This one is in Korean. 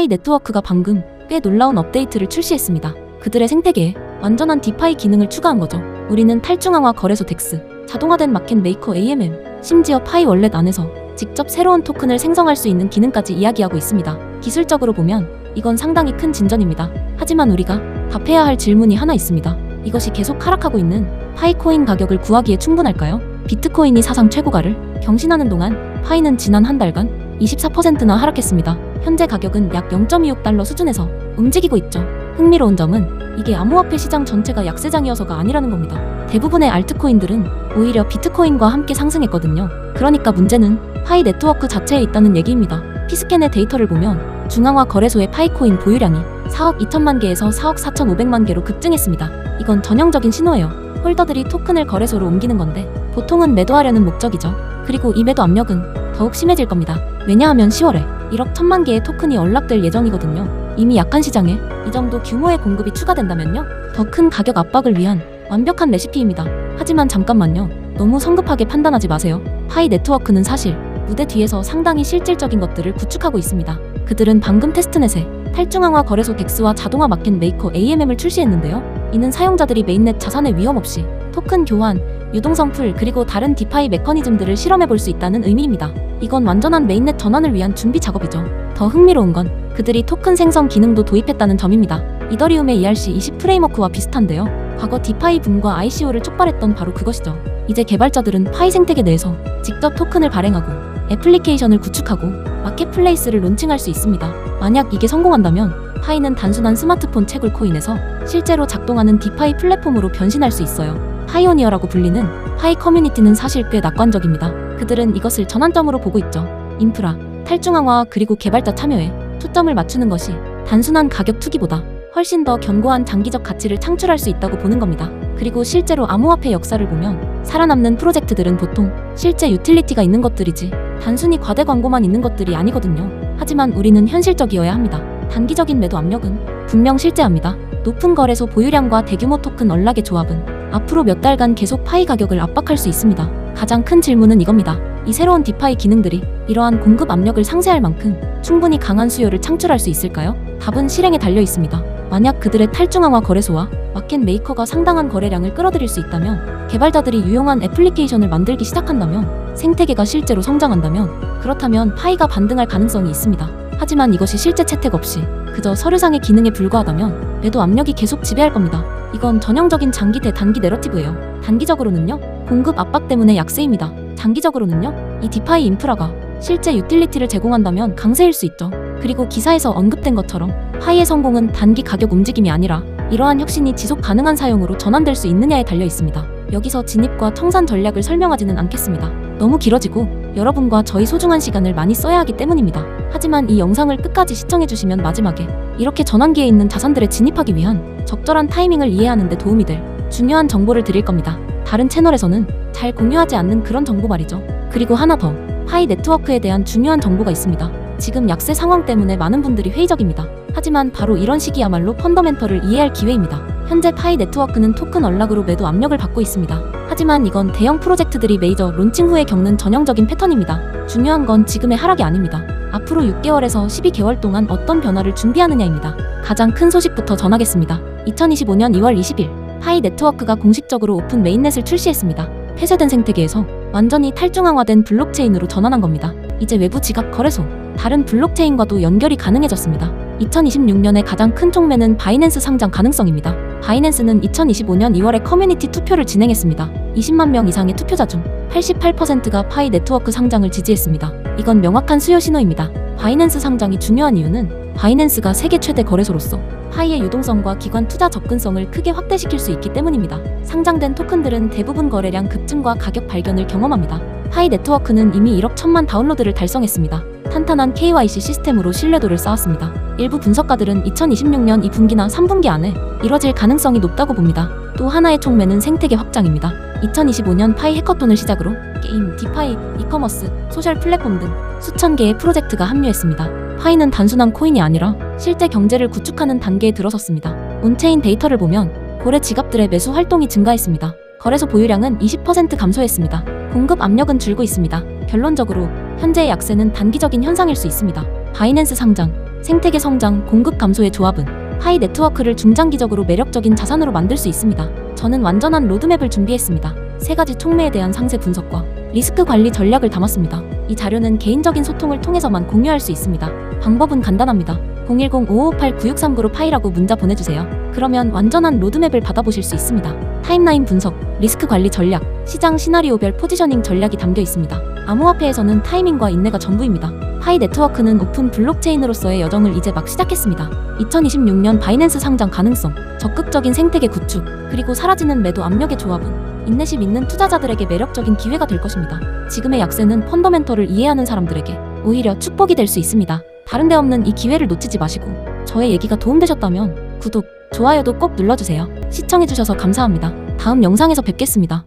파이 네트워크가 방금 꽤 놀라운 업데이트를 출시했습니다. 그들의 생태계에 완전한 디파이 기능을 추가한 거죠. 우리는 탈중앙화 거래소 덱스, 자동화된 마켓 메이커 AMM, 심지어 파이 월렛 안에서 직접 새로운 토큰을 생성할 수 있는 기능까지 이야기하고 있습니다. 기술적으로 보면 이건 상당히 큰 진전입니다. 하지만 우리가 답해야 할 질문이 하나 있습니다. 이것이 계속 하락하고 있는 파이코인 가격을 구하기에 충분할까요? 비트코인이 사상 최고가를 경신하는 동안 파이는 지난 한 달간 24%나 하락했습니다. 현재 가격은 약 0.26달러 수준에서 움직이고 있죠. 흥미로운 점은 이게 암호화폐 시장 전체가 약세장이어서가 아니라는 겁니다. 대부분의 알트코인들은 오히려 비트코인과 함께 상승했거든요. 그러니까 문제는 파이 네트워크 자체에 있다는 얘기입니다. 피스캔의 데이터를 보면 중앙화 거래소의 파이코인 보유량이 4억 2천만 개에서 4억 4천5백만 개로 급증했습니다. 이건 전형적인 신호예요. 홀더들이 토큰을 거래소로 옮기는 건데 보통은 매도하려는 목적이죠. 그리고 이 매도 압력은 더욱 심해질 겁니다. 왜냐하면 10월에 1억 1천만 개의 토큰이 언락될 예정이거든요. 이미 약한 시장에 이 정도 규모의 공급이 추가된다면요. 더 큰 가격 압박을 위한 완벽한 레시피입니다. 하지만 잠깐만요. 너무 성급하게 판단하지 마세요. 파이 네트워크는 사실 무대 뒤에서 상당히 실질적인 것들을 구축하고 있습니다. 그들은 방금 테스트넷에 탈중앙화 거래소 덱스와 자동화 마켓 메이커 AMM을 출시했는데요. 이는 사용자들이 메인넷 자산의 위험 없이 토큰 교환, 유동성 풀 그리고 다른 디파이 메커니즘들을 실험해 볼 수 있다는 의미입니다. 이건 완전한 메인넷 전환을 위한 준비 작업이죠. 더 흥미로운 건 그들이 토큰 생성 기능도 도입했다는 점입니다. 이더리움의 ERC20 프레임워크와 비슷한데요. 과거 디파이 붐과 ICO를 촉발했던 바로 그것이죠. 이제 개발자들은 파이 생태계 내에서 직접 토큰을 발행하고 애플리케이션을 구축하고 마켓플레이스를 론칭할 수 있습니다. 만약 이게 성공한다면 파이는 단순한 스마트폰 채굴 코인에서 실제로 작동하는 디파이 플랫폼으로 변신할 수 있어요. 파이오니어라고 불리는 파이 커뮤니티는 사실 꽤 낙관적입니다. 그들은 이것을 전환점으로 보고 있죠. 인프라, 탈중앙화 그리고 개발자 참여에 초점을 맞추는 것이 단순한 가격 투기보다 훨씬 더 견고한 장기적 가치를 창출할 수 있다고 보는 겁니다. 그리고 실제로 암호화폐 역사를 보면 살아남는 프로젝트들은 보통 실제 유틸리티가 있는 것들이지 단순히 과대 광고만 있는 것들이 아니거든요. 하지만 우리는 현실적이어야 합니다. 단기적인 매도 압력은 분명 실제합니다. 높은 거래소 보유량과 대규모 토큰 언락의 조합은 앞으로 몇 달간 계속 파이 가격을 압박할 수 있습니다. 가장 큰 질문은 이겁니다. 이 새로운 디파이 기능들이 이러한 공급 압력을 상쇄할 만큼 충분히 강한 수요를 창출할 수 있을까요? 답은 실행에 달려 있습니다. 만약 그들의 탈중앙화 거래소와 마켓 메이커가 상당한 거래량을 끌어들일 수 있다면 개발자들이 유용한 애플리케이션을 만들기 시작한다면 생태계가 실제로 성장한다면 그렇다면 파이가 반등할 가능성이 있습니다. 하지만 이것이 실제 채택 없이 그저 서류상의 기능에 불과하다면 매도 압력이 계속 지배할 겁니다. 이건 전형적인 장기 대 단기 내러티브예요. 단기적으로는요, 공급 압박 때문에 약세입니다. 장기적으로는요, 이 디파이 인프라가 실제 유틸리티를 제공한다면 강세일 수 있죠. 그리고 기사에서 언급된 것처럼 파이의 성공은 단기 가격 움직임이 아니라 이러한 혁신이 지속 가능한 사용으로 전환될 수 있느냐에 달려 있습니다. 여기서 진입과 청산 전략을 설명하지는 않겠습니다. 너무 길어지고 여러분과 저희 소중한 시간을 많이 써야 하기 때문입니다. 하지만 이 영상을 끝까지 시청해주시면 마지막에 이렇게 전환기에 있는 자산들에 진입하기 위한 적절한 타이밍을 이해하는 데 도움이 될 중요한 정보를 드릴 겁니다. 다른 채널에서는 잘 공유하지 않는 그런 정보 말이죠. 그리고 하나 더, 파이 네트워크에 대한 중요한 정보가 있습니다. 지금 약세 상황 때문에 많은 분들이 회의적입니다. 하지만 바로 이런 시기야말로 펀더멘털을 이해할 기회입니다. 현재 파이 네트워크는 토큰 언락으로 매도 압력을 받고 있습니다. 하지만 이건 대형 프로젝트들이 메이저 론칭 후에 겪는 전형적인 패턴입니다. 중요한 건 지금의 하락이 아닙니다. 앞으로 6개월에서 12개월 동안 어떤 변화를 준비하느냐입니다. 가장 큰 소식부터 전하겠습니다. 2025년 2월 20일 파이 네트워크가 공식적으로 오픈 메인넷을 출시했습니다. 폐쇄된 생태계에서 완전히 탈중앙화된 블록체인으로 전환한 겁니다. 이제 외부 지갑 거래소, 다른 블록체인과도 연결이 가능해졌습니다. 2026년의 가장 큰 촉매는 바이낸스 상장 가능성입니다. 바이낸스는 2025년 2월에 커뮤니티 투표를 진행했습니다. 20만 명 이상의 투표자 중 88%가 파이 네트워크 상장을 지지했습니다. 이건 명확한 수요 신호입니다. 바이낸스 상장이 중요한 이유는 바이낸스가 세계 최대 거래소로서 파이의 유동성과 기관 투자 접근성을 크게 확대시킬 수 있기 때문입니다. 상장된 토큰들은 대부분 거래량 급증과 가격 발견을 경험합니다. 파이 네트워크는 이미 1억 천만 다운로드를 달성했습니다. 탄탄한 KYC 시스템으로 신뢰도를 쌓았습니다. 일부 분석가들은 2026년 2분기나 3분기 안에 이뤄질 가능성이 높다고 봅니다. 또 하나의 촉매는 생태계 확장입니다. 2025년 파이 해커톤을 시작으로 게임, 디파이, 이커머스, 소셜 플랫폼 등 수천 개의 프로젝트가 합류했습니다. 파이는 단순한 코인이 아니라 실제 경제를 구축하는 단계에 들어섰습니다. 온체인 데이터를 보면 고래 지갑들의 매수 활동이 증가했습니다. 거래소 보유량은 20% 감소했습니다. 공급 압력은 줄고 있습니다. 결론적으로 현재의 약세는 단기적인 현상일 수 있습니다. 바이낸스 상장, 생태계 성장, 공급 감소의 조합은 파이 네트워크를 중장기적으로 매력적인 자산으로 만들 수 있습니다. 저는 완전한 로드맵을 준비했습니다. 세 가지 촉매에 대한 상세 분석과 리스크 관리 전략을 담았습니다. 이 자료는 개인적인 소통을 통해서만 공유할 수 있습니다. 방법은 간단합니다. 010-5558-9639로 파이라고 문자 보내주세요. 그러면 완전한 로드맵을 받아보실 수 있습니다. 타임라인 분석, 리스크 관리 전략, 시장 시나리오별 포지셔닝 전략이 담겨 있습니다. 암호화폐에서는 타이밍과 인내가 전부입니다. 파이 네트워크는 오픈 블록체인으로서의 여정을 이제 막 시작했습니다. 2026년 바이낸스 상장 가능성, 적극적인 생태계 구축, 그리고 사라지는 매도 압력의 조합은 인내심 있는 투자자들에게 매력적인 기회가 될 것입니다. 지금의 약세는 펀더멘털을 이해하는 사람들에게 오히려 축복이 될 수 있습니다. 다른 데 없는 이 기회를 놓치지 마시고 저의 얘기가 도움되셨다면 구독, 좋아요도 꼭 눌러주세요. 시청해주셔서 감사합니다. 다음 영상에서 뵙겠습니다.